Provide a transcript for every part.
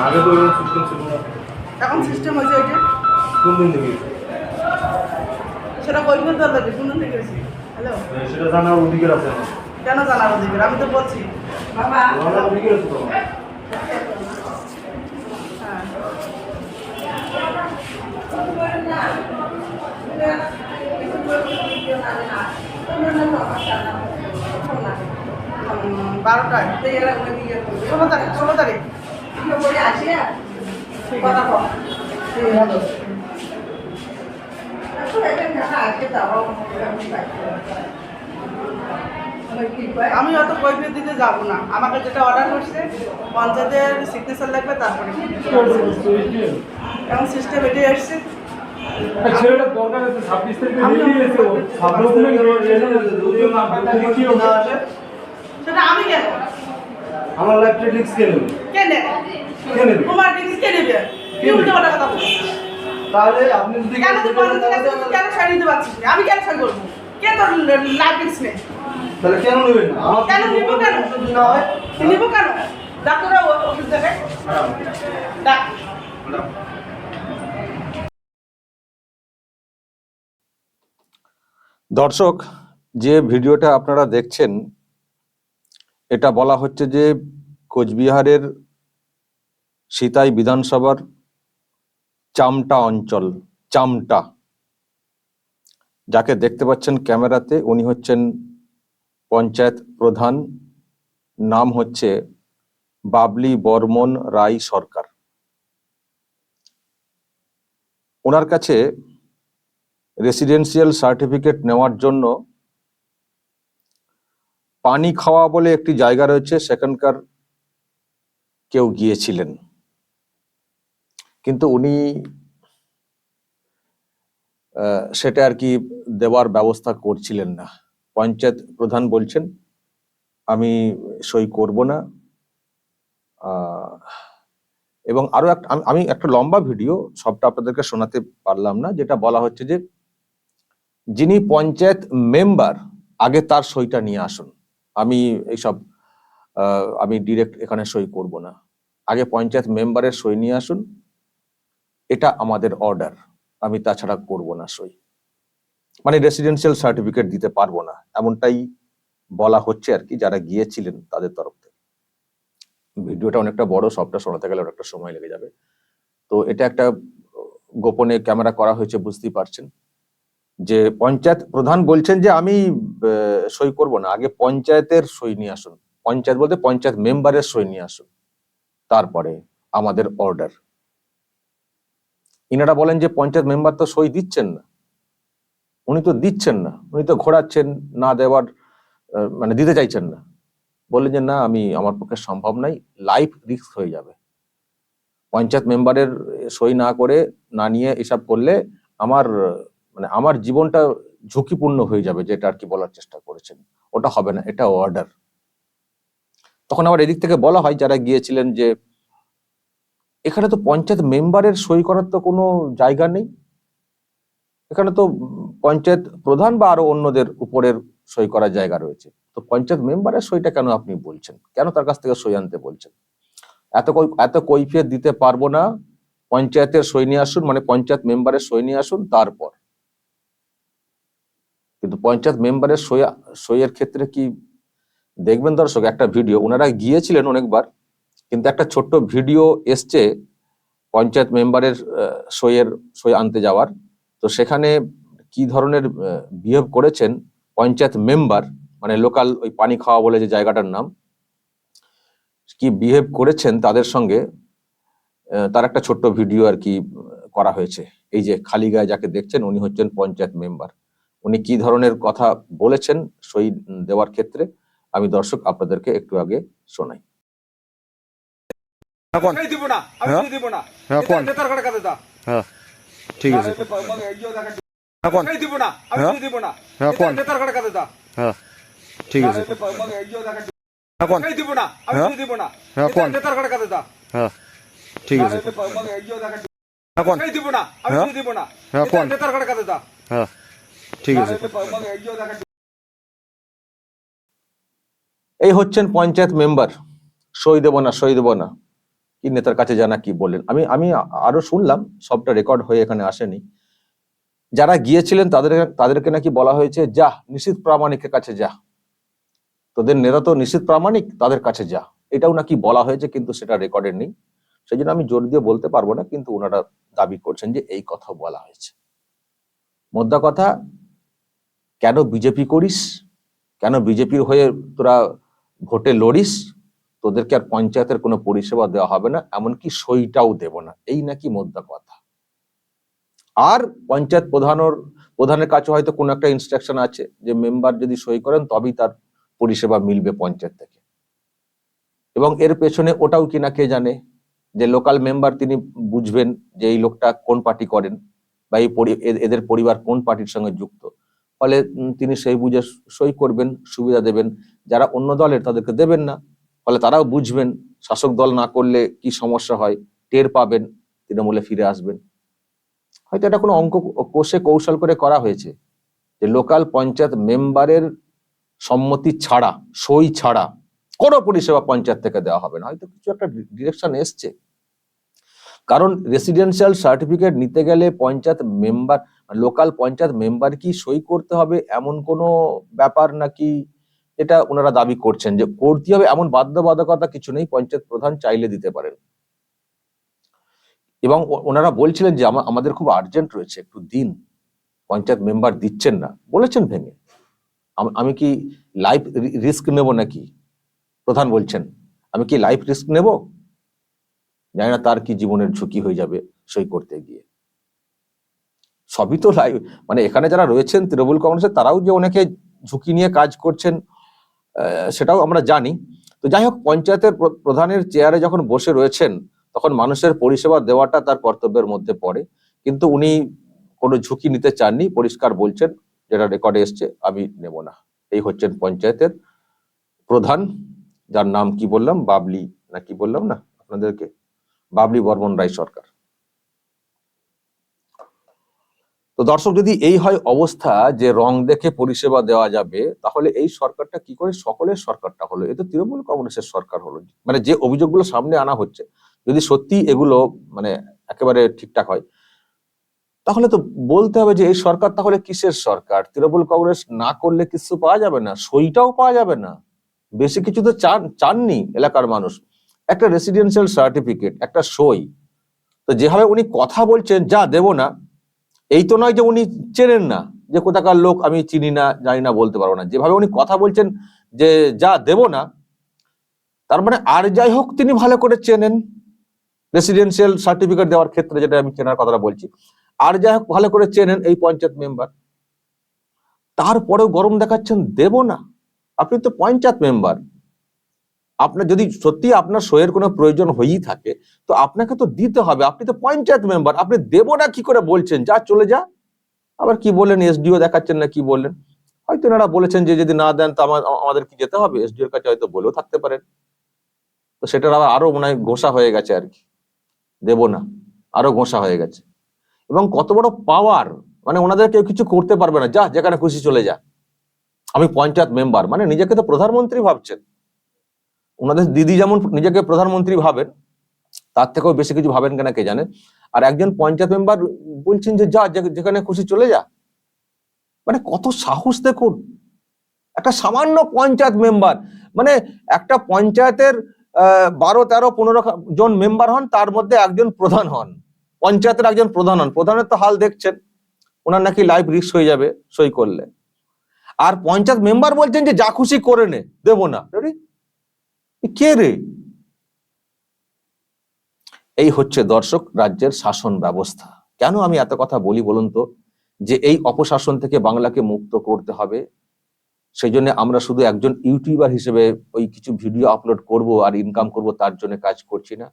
আগে তো সিস্টেম ছিল এখন সিস্টেম হয়েছে? এটা কোন দিন সেটা কই বলতে হবে কোন হ্যালো। সেটা জানার অধিকার আছে। কেন জানাব দিবেন আমি তো বলছি। বাবা। জানার অধিকার আছে তো হ্যাঁ উম, বারোটায়। ষোলো তারিখ ষোলো তারিখ। ঠিক আছে। আমি অত কৈফিয়ত দিতে যাব না। আমাকে যেটা অর্ডার করছে পঞ্চায়েতের সিগনেচার লাগবে তারপরে এখন সিস্টেম এটাই এসছে ছেলেটা দরকার আছে ছাব্বিশ তারিখে আমি রেডি এসে ছাব্বিশ তারিখে যদিও না কি না আসে সেটা আমি কেন? আমার লাইফটা রিক্স কেন? নেবে কে নেবে? কে নেবে? তোমার জিনিস কে নেবে? কি উল্টো কথা বলছো তাহলে আপনি যদি কেন তুই কেন ছাড় দিতে পারছিস না? আমি কেন ছাড় করব কে তোর নেই তাহলে কেন নেবেন না? আমার কেন নিবো কেন? যদি না হয় নিবো কেন? ডাক্তাররা ওষুধ দেবে। ডাক। দর্শক যে ভিডিওটা আপনারা দেখছেন এটা বলা হচ্ছে যে কোচবিহারের সিতাই বিধানসভার চামটা অঞ্চল, চামটা। যাকে দেখতে পাচ্ছেন ক্যামেরাতে, উনি হচ্ছেন পঞ্চায়েত প্রধান। নাম হচ্ছে বাবলি বর্মন রায় সরকার। ওনার কাছে রেসিডেন্সিয়াল সার্টিফিকেট নেওয়ার জন্য পানি খাওয়া বলে একটি জায়গা রয়েছে, সেখানকার কেউ গিয়েছিলেন। কিন্তু উনি সেটা আর কি দেওয়ার ব্যবস্থা করছিলেন না। পঞ্চায়েত প্রধান বলছেন, আমি সই করব না। এবং আরও একটা, আমি- একটা লম্বা ভিডিও সবটা আপনাদেরকে শোনাতে পারলাম না, যেটা বলা হচ্ছে যে, যিনি পঞ্চায়েত মেম্বার, আগে তার সইটা নিয়ে আসুন। আমি এইসব আমি ডিরেক্ট এখানে সই করব না। আগে পঞ্চায়েত মেম্বারের সই নিয়ে আসুন এটা আমাদের অর্ডার আমি তাছাড়া করব না, সই। মানে রেসিডেন্সিয়াল সার্টিফিকেট দিতে পারব না, এমনটাই বলা হচ্ছে আর কি, যারা গিয়েছিলেন তাদের তরফ থেকে। ভিডিওটা অনেকটা বড়, সবটা শোনাতে গেলে অনেকটা সময় লেগে যাবে। তো এটা একটা, গোপনে ক্যামেরা করা হয়েছে, বুঝতেই পারছেন। যে পঞ্চায়েত প্রধান বলছেন যে আমি সই করব না, আগে পঞ্চায়েতের সই নিয়ে আসুন। পঞ্চায়েত বলতে পঞ্চায়েত মেম্বারের সই নিয়ে আসুন। তারপরে আমাদের অর্ডার ইনারা বলেন যে পঞ্চায়েত মেম্বার তো সই দিচ্ছেন না। উনি তো দিচ্ছেন না। উনি তো ঘোরাচ্ছেন, না দেওয়ার মানে দিতে চাইছেন না। বললেন যে, না, আমি, আমার পক্ষে সম্ভব নাই। লাইফ রিস্ক হয়ে যাবে। পঞ্চায়েত মেম্বারের সই না করে, না নিয়ে এসব করলে আমার মানে আমার জীবনটা ঝুঁকিপূর্ণ হয়ে যাবে। যেটা আর কি বলার চেষ্টা করেছেন। ওটা হবে না, এটা অর্ডার তখন আবার এদিক থেকে বলা হয়, যারা গিয়েছিলেন যে এখানে তো পঞ্চায়েত মেম্বারের সই করার তো কোনো জায়গা নেই। এখানে তো পঞ্চায়েত প্রধান বা আরও অন্যদের উপরের সই করার জায়গা রয়েছে। তো পঞ্চায়েত মেম্বারের সইটা কেন আপনি বলছেন? কেন তার কাছ থেকে সই আনতে বলছেন? এত এত কৈফিয়ত দিতে পারব না। পঞ্চায়েতের সই নিয়ে আসুন মানে পঞ্চায়েত মেম্বারের সই নিয়ে আসুন তারপর। কিন্তু পঞ্চায়েত মেম্বারের সই সইয়ের ক্ষেত্রে কি দেখবেন দর্শক? একটা ভিডিও, ওনারা গিয়েছিলেন অনেকবার। কিন্তু একটা ছোট্ট ভিডিও এসছে পঞ্চায়েত মেম্বারের সইয়ের সই আনতে যাওয়ার। তো সেখানে কি ধরনের বিহেভ করেছেন পঞ্চায়েত মেম্বার মানে লোকাল ওই পানি খাওয়া বলে যে জায়গাটার নাম, কি বিহেভ করেছেন তাদের সঙ্গে? তার একটা ছোট্ট ভিডিও আর কি করা হয়েছে। এই যে খালি গায়ে যাকে দেখছেন উনি হচ্ছেন পঞ্চায়েত মেম্বার। উনি কি ধরনের কথা বলেছেন সই দেওয়ার ক্ষেত্রে, আমি দর্শক আপনাদেরকে একটু আগে শোনাই। দিব না আমি হ্যাঁ? দিব না হ্যাঁ, কোন? কাছে দা হ্যাঁ ঠিক আছে এই দিব না আমি হ্যাঁ? দিব না হ্যাঁ, কোন? কাছে দা হ্যাঁ ঠিক আছে এখন দিব না আমি হ্যাঁ? দিব না হ্যাঁ, কোন? নেতার কাছে কাছে যা হ্যাঁ ঠিক আছে এখন দিব না আমি হ্যাঁ? দিব না হ্যাঁ, কোন? নেতার কাছে কাছে যা হ্যাঁ ঠিক আছে এই হচ্ছেন পঞ্চায়েত মেম্বার সই দেব না সই দেব না কি নেতার কাছে জানা, কি বললেন? আমি আমি আরও শুনলাম, সবটা রেকর্ড হয়ে এখানে আসেনি। যারা গিয়েছিলেন, তাদের, তাদেরকে নাকি বলা হয়েছে, যা নিশ্চিত প্রামাণিকের কাছে যা। তোদের নেতা তো নিশ্চিত প্রামাণিক, তাদের কাছে যা। এটাও নাকি বলা হয়েছে, কিন্তু সেটা রেকর্ডে নেই। সেই জন্য আমি জোর দিয়ে বলতে পারব না, কিন্তু ওনারা দাবি করছেন যে এই কথা বলা হয়েছে। মোদ্দা কথা, কেন বিজেপি করিস? কেন বিজেপির হয়ে তোরা ভোটে লড়িস? তোদেরকে আর পঞ্চায়েতের কোনো পরিষেবা দেওয়া হবে না, এমনকি সইটাও দেব না। এই নাকি মোদ্দা কথা। আর পঞ্চায়েত প্রধানের প্রধানের কাছে হয়তো কোনো একটা ইনস্ট্রাকশন আছে যে মেম্বার যদি সই করেন তবেই তার পরিষেবা মিলবে পঞ্চায়েত থেকে। এবং এর পেছনে ওটাও কিনা কে জানে? যে লোকাল মেম্বার তিনি বুঝবেন যে এই লোকটা কোন পার্টি করেন বা এই এদের পরিবার কোন পার্টির সঙ্গে যুক্ত। ফলে তিনি সেই বুঝে সই করবেন, সুবিধা দেবেন। যারা অন্য দলের তাদেরকে দেবেন না। ফলে তারাও বুঝবেন শাসক দল না করলে কি সমস্যা হয়, টের পাবেন, তৃণমূলে ফিরে আসবেন। হয়তো এটা কোনো অঙ্ক কোষে কৌশল করে করা হয়েছে যে লোকাল পঞ্চায়েত মেম্বারের সম্মতি ছাড়া, সই ছাড়া কোনো পরিষেবা পঞ্চায়েত থেকে দেওয়া হবে না। হয়তো কিছু একটা ডিরেকশন এসছে। কারণ রেসিডেন্সিয়াল সার্টিফিকেট নিতে গেলে panchayat member local panchayat member কি সই করতে হবে এমন কোনো ব্যাপার নাকি এটা ওনারা দাবি করছেন যে করতে হবে এমন বাধ্যবাধকতা কিছু নেই, পঞ্চায়েত প্রধান চাইলে দিতে পারেন। এবং ওনারা বলছিলেন যে আমা- আমাদের খুব আর্জেন্ট রয়েছে, একটু দিন। পঞ্চায়েত মেম্বার দিচ্ছেন না। বলেছেন ভেঙে। আমি কি লাইফ রিস্ক নেব নাকি? প্রধান বলছেন, আমি কি লাইফ রিস্ক নেব? জানি না তার কি জীবনের ঝুঁকি হয়ে যাবে সই করতে গিয়ে। সবই তো লাইভ মানে এখানে যারা রয়েছেন, তৃণমূল কংগ্রেসের তারাও যে অনেকে ঝুঁকি নিয়ে কাজ করছেন সেটাও আমরা জানি। তো যাই হোক পঞ্চায়েতের প্র- প্রধানের চেয়ারে যখন বসে রয়েছেন, তখন মানুষের পরিষেবা দেওয়াটা তার কর্তব্যের মধ্যে পড়ে। কিন্তু উনি কোনো ঝুঁকি নিতে চাননি, পরিষ্কার বলছেন, যেটা রেকর্ডে এসছে, আমি নেব না। এই হচ্ছেন পঞ্চায়েতের প্রধান, যার নাম কি বললাম? বাবলি না কি বললাম না? আপনাদেরকে? বাবলি বর্মন রায় সরকার। তো দর্শক, যদি এই হয় অবস্থা যে রং দেখে পরিষেবা দেওয়া যাবে, তাহলে এই সরকারটা কি করে? সকলের সরকারটা হলো। এ তো তৃণমূল কংগ্রেসের সরকার হলো। মানে যে অভিযোগগুলো সামনে আনা হচ্ছে, যদি সত্যি এগুলো মানে একেবারে ঠিকঠাক হয়, তাহলে তো বলতে হবে যে এই সরকার তাহলে কিসের সরকার? তৃণমূল কংগ্রেস না করলে কিছু পাওয়া যাবে না। সইটাও পাওয়া যাবে না। বেশি কিছু তো চান, চাননি এলাকার মানুষ। একটা রেসিডেন্সিয়াল সার্টিফিকেট একটা সই। তো যেভাবে উনি কথা বলছেন, যা দেব না এই তো নয় যে উনি চেনেন না, যে কোথাকার লোক আমি চিনি না, জানি না, বলতে পারব না। যেভাবে উনি কথা বলছেন যে যা দেব না, তার মানে আর যাই হোক তিনি ভালো করে চেনেন। রেসিডেন্সিয়াল সার্টিফিকেট দেওয়ার ক্ষেত্রে যেটা আমি চেনার কথাটা বলছি। আর যাই হোক ভালো করে চেনেন এই পঞ্চায়েত মেম্বার তারপরেও গরম দেখাচ্ছেন দেব না। আপনি তো পঞ্চায়েত মেম্বার আপনার যদি সত্যি আপনার সইয়ের কোনো প্রয়োজন হয়েই থাকে, তো আপনাকে তো দিতে হবে। আপনি তো পঞ্চায়েত মেম্বার আপনি দেবো না কি করে বলছেন? যা চলে যা। আবার কি বললেন? এসডিও দেখাচ্ছেন না কি বললেন? হয়তো এনারা বলেছেন যে যদি না দেন, তো আমাদের কি যেতে হবে? এসডিও এর কাছে হয়তো বলেও থাকতে পারেন। তো সেটার আবার আরও মনে হয় ঘোষা হয়ে গেছে আর কি। দেব না, আরও ঘোষা হয়ে গেছে। এবং কত বড় পাওয়ার মানে ওনাদের কেউ কিছু করতে পারবে না। যা, যেখানে খুশি চলে যা। আমি পঞ্চায়েত মেম্বার মানে নিজেকে তো প্রধানমন্ত্রী ভাবছেন। ওনাদের দিদি যেমন নিজেকে প্রধানমন্ত্রী ভাবেন, তার থেকেও বেশি কিছু ভাবেন কেনা কে জানে। আর একজন পঞ্চায়েত মেম্বার বলছেন যে, যা যেখানে খুশি চলে যা। মানে কত সাহস দেখুন। একটা সামান্য পঞ্চায়েত মেম্বার মানে একটা পঞ্চায়েতের বারো, তেরো, পনেরো জন মেম্বার হন, তার মধ্যে একজন প্রধান হন। পঞ্চায়েতের একজন প্রধান হন। প্রধানের তো হাল দেখছেন। ওনার নাকি লাইফ রিস্ক হয়ে যাবে সই করলে। আর পঞ্চায়েত মেম্বার বলছেন যে, যা খুশি করে নে, দেবো না। কে রে? এই হচ্ছে দর্শক রাজ্যের শাসন ব্যবস্থা। কেন আমি এত কথা বলি বলুন তো? যে এই অপশাসন থেকে বাংলাকে মুক্ত করতে হবে। সেই জন্য আমরা শুধু একজন ইউটিউবার হিসেবে ওই কিছু ভিডিও আপলোড করব আর ইনকাম করব তার জন্য কাজ করছি না।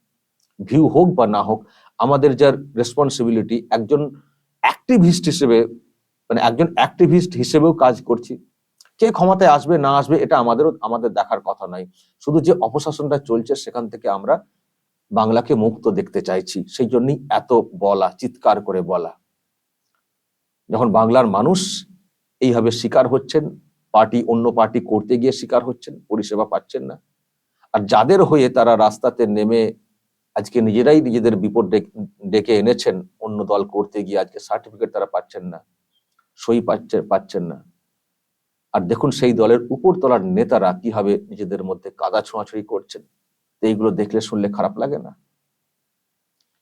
ভিউ হোক বা না হোক, আমাদের যার রেসপন্সিবিলিটি একজন অ্যাক্টিভিস্ট হিসেবে মানে একজন অ্যাক্টিভিস্ট হিসেবেও কাজ করছি। কে ক্ষমতায় আসবে, না আসবে, এটা আমাদেরও, আমাদের দেখার কথা নয়। শুধু যে অপশাসনটা চলছে, সেখান থেকে আমরা বাংলাকে মুক্ত দেখতে চাইছি। সেই জন্যই এত বলা, চিৎকার করে বলা। যখন বাংলার মানুষ এইভাবে শিকার হচ্ছেন, পার্টি, অন্য পার্টি করতে গিয়ে শিকার হচ্ছেন, পরিষেবা পাচ্ছেন না। আর যাদের হয়ে তারা রাস্তাতে নেমে আজকে নিজেরাই নিজেদের বিপদ ডেকে- এনেছেন, অন্য দল করতে গিয়ে আজকে সার্টিফিকেট তারা পাচ্ছেন না, সই পাচ্ছে, পাচ্ছেন না। আর দেখুন সেই দলের উপর তলার নেতারা কীভাবে নিজেদের মধ্যে কাদা ছোঁয়াছুঁড়ি করছেন। এইগুলো দেখলে শুনলে খারাপ লাগে না?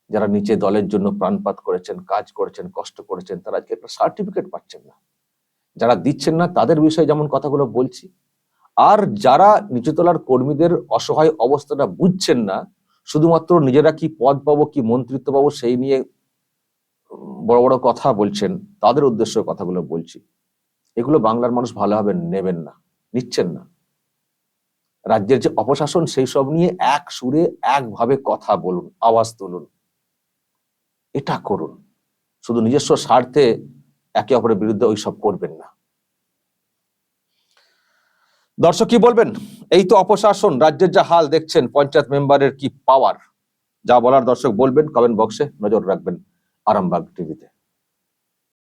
যারা নিচে দলের জন্য প্রাণপাত করেছেন, কাজ করেছেন, কষ্ট করেছেন, তারা আজকে একটা সার্টিফিকেট পাচ্ছেন না। যারা দিচ্ছেন না, তাদের বিষয়ে যেমন কথাগুলো বলছি, আর যারা নিচুতলার কর্মীদের অসহায় অবস্থাটা বুঝছেন না, শুধুমাত্র নিজেরা কি পদ পাবো, কি মন্ত্রিত্ব পাবো, সেই নিয়ে বড় বড় কথা বলছেন, তাদের উদ্দেশ্য কথাগুলো বলছি। এগুলো বাংলার মানুষ ভালোভাবে নেবেন না, নিচ্ছেন না। রাজ্যের যে অপশাসন সেই সব নিয়ে এক সুরে, একভাবে কথা বলুন, আওয়াজ তুলুন। এটা করুন। শুধু নিজস্ব স্বার্থে একে অপরের বিরুদ্ধে ওইসব করবেন না। দর্শক কি বলবেন? এই তো অপশাসন, রাজ্যের যা হাল দেখছেন, পঞ্চায়েত মেম্বারের কি পাওয়ার যা বলার দর্শক বলবেন কমেন্ট বক্সে নজর রাখবেন আরামবাগ টিভিতে